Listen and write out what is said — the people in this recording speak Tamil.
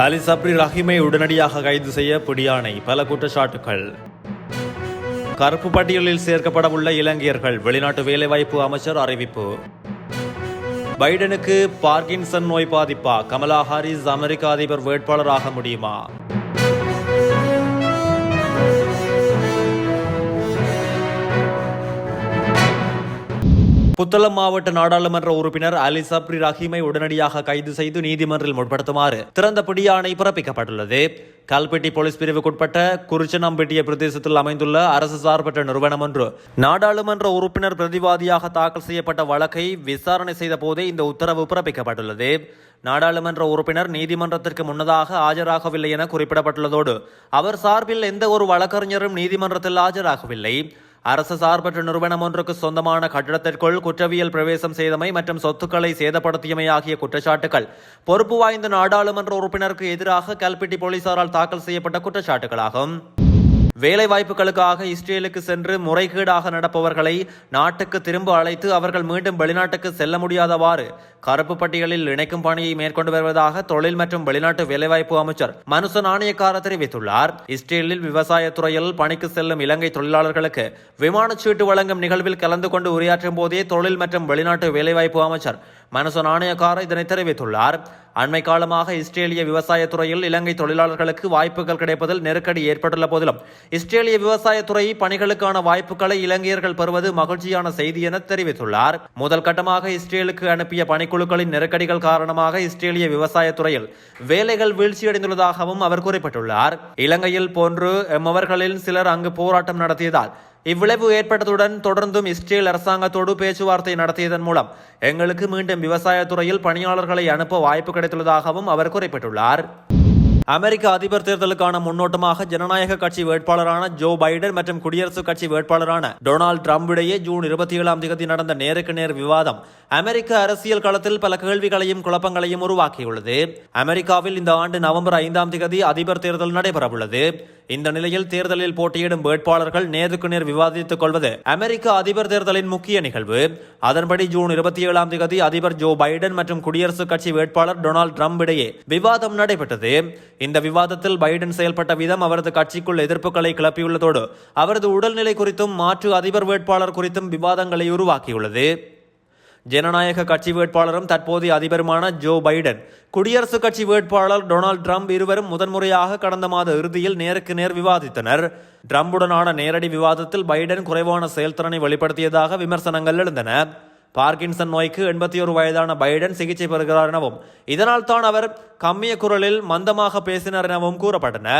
அலி சப்ரி ரஹீமை உடனடியாக கைது செய்ய பிடியானை பல குற்றச்சாட்டுகள் கருப்பு பட்டியலில் சேர்க்கப்படவுள்ள இலங்கையர்கள் வெளிநாட்டு வேலைவாய்ப்பு அமைச்சர் அறிவிப்பு. பைடனுக்கு பார்க்கின்சன் நோய் பாதிப்பா? கமலா ஹாரிஸ் அமெரிக்க அதிபர் வேட்பாளராக முடியுமா? புத்தளம் மாவட்ட நாடாளுமன்ற உறுப்பினர் அலி சப்ரி ரஹீமை உடனடியாக கைது செய்து நீதிமன்றில் முற்படுத்துமாறு திறந்த பிடியாணை பிறப்பிக்கப்பட்டுள்ளது. கல்பெட்டி போலீஸ் பிரிவுக்குட்பட்ட குறிச்சனம்பெட்டிய பிரதேசத்தில் அமைந்துள்ள அரசு சார்பற்ற நிறுவனம் ஒன்று. நாடாளுமன்ற உறுப்பினர் பிரதிவாதியாக தாக்கல் செய்யப்பட்ட வழக்கை விசாரணை செய்த போதே இந்த உத்தரவு பிறப்பிக்கப்பட்டுள்ளது. நாடாளுமன்ற உறுப்பினர் நீதிமன்றத்திற்கு முன்னதாக ஆஜராகவில்லை என குறிப்பிடப்பட்டுள்ளதோடு அவர் சார்பில் எந்த ஒரு வழக்கறிஞரும் நீதிமன்றத்தில் ஆஜராகவில்லை. அரசு சார்பற்ற நிறுவனம் ஒன்றுக்கு சொந்தமான கட்டடத்திற்குள் குற்றவியல் பிரவேசம் செய்தமை மற்றும் சொத்துக்களை சேதப்படுத்தியமை ஆகிய குற்றச்சாட்டுகள் பொறுப்பு வாய்ந்த நாடாளுமன்ற உறுப்பினருக்கு எதிராக கல்பிட்டி போலீசாரால் தாக்கல் செய்யப்பட்ட குற்றச்சாட்டுகளாகும். வேலை வாய்ப்புகளுக்காக இஸ்ரேலுக்கு சென்று முறைகேடாக நடப்பவர்களை நாட்டுக்கு திரும்ப அழைத்து அவர்கள் மீண்டும் வெளிநாட்டுக்கு செல்ல முடியாதவாறு கருப்பு பட்டியலில் இணைக்கும் பணியை மேற்கொண்டு வருவதாக தொழில் மற்றும் வெளிநாட்டு வேலைவாய்ப்பு அமைச்சர் மனுச நாணயக்கார தெரிவித்துள்ளார். இஸ்ரேலில் விவசாயத்துறையில் பணிக்கு செல்லும் இலங்கை தொழிலாளர்களுக்கு விமான சீட்டு வழங்கும் நிகழ்வில் கலந்து கொண்டு உரையாற்றும் போதே தொழில் மற்றும் வெளிநாட்டு வேலைவாய்ப்பு அமைச்சர் மனுச நாணயக்கார இதனை தெரிவித்துள்ளார். அண்மை காலமாக இஸ்ரேலிய விவசாயத் துறையில் இலங்கை தொழிலாளர்களுக்கு வாய்ப்புகள் கிடைப்பதில் நெருக்கடி ஏற்பட்டுள்ள போதிலும் இஸ்ரேலிய விவசாயத்துறை பணிகளுக்கான வாய்ப்புகளை இலங்கையர்கள் பெறுவது மகிழ்ச்சியான செய்தி என தெரிவித்துள்ளார். முதல் கட்டமாக இஸ்ரேலுக்கு அனுப்பிய பணிக்குழுக்களின் நெருக்கடிகள் காரணமாக இஸ்ரேலிய விவசாயத்துறையில் வேலைகள் வீழ்ச்சியடைந்துள்ளதாகவும் அவர் குறிப்பிட்டுள்ளார். இலங்கையில் போன்று எம்மவர்களில் சிலர் அங்கு போராட்டம் நடத்தியதால் இவ்விளைவு ஏற்பட்டதுடன் தொடர்ந்தும் இஸ்ரேல் அரசாங்கத்தோடு பேச்சுவார்த்தை நடத்தியதன் மூலம் எங்களுக்கு மீண்டும் விவசாயத்துறையில் பணியாளர்களை அனுப்ப வாய்ப்பு கிடைத்துள்ளதாகவும் அவர் குறிப்பிட்டுள்ளார். அமெரிக்க அதிபர் தேர்தலுக்கான முன்னோட்டமாக ஜனநாயக கட்சி வேட்பாளரான ஜோ பைடன் மற்றும் குடியரசுக் கட்சி வேட்பாளரான டொனால்டு ட்ரம்ப் இடையே ஜூன் இருபத்தி ஏழாம் தேதி நடந்த நேருக்கு நேர் விவாதம் அமெரிக்க அரசியல் களத்தில் பல கேள்விகளையும் குழப்பங்களையும் உருவாக்கியுள்ளது. அமெரிக்காவில் இந்த ஆண்டு நவம்பர் ஐந்தாம் தேதி அதிபர் தேர்தல் நடைபெறவுள்ளது. இந்த நிலையில் தேர்தலில் போட்டியிடும் வேட்பாளர்கள் நேருக்கு நேர் விவாதித்துக் கொள்வது அமெரிக்க அதிபர் தேர்தலின் முக்கிய நிகழ்வு. அதன்படி ஜூன் இருபத்தி ஏழாம் தேதி அதிபர் ஜோ பைடன் மற்றும் குடியரசுக் கட்சி வேட்பாளர் டொனால்டு ட்ரம்ப் இடையே விவாதம் நடைபெற்றது. இந்த விவாதத்தில் பைடன் செயல்பட்ட விதம் அவரது கட்சிக்குள் எதிர்ப்புகளை கிளப்பியுள்ளதோடு அவரது உடல்நிலை குறித்தும் மாற்று அதிபர் வேட்பாளர் குறித்தும் விவாதங்களை உருவாக்கியுள்ளது. ஜனநாயக கட்சி வேட்பாளரும் தற்போதைய அதிபருமான ஜோ பைடன். குடியரசுக் கட்சி வேட்பாளர் டொனால்டு ட்ரம்ப் இருவரும் முதன்முறையாக கடந்த மாத இறுதியில் நேருக்கு நேர் விவாதித்தனர். ட்ரம்புடனான நேரடி விவாதத்தில் பைடன் குறைவான செயல்திறனை வெளிப்படுத்தியதாக விமர்சனங்கள் எழுந்தன. பார்க்கின்சன் நோய்க்கு எண்பத்தி ஒரு வயதான பைடன் சிகிச்சை பெறுகிறார் எனவும் இதனால் தான் அவர் கம்மிய குரலில் மந்தமாக பேசினார் எனவும் கூறப்பட்டன.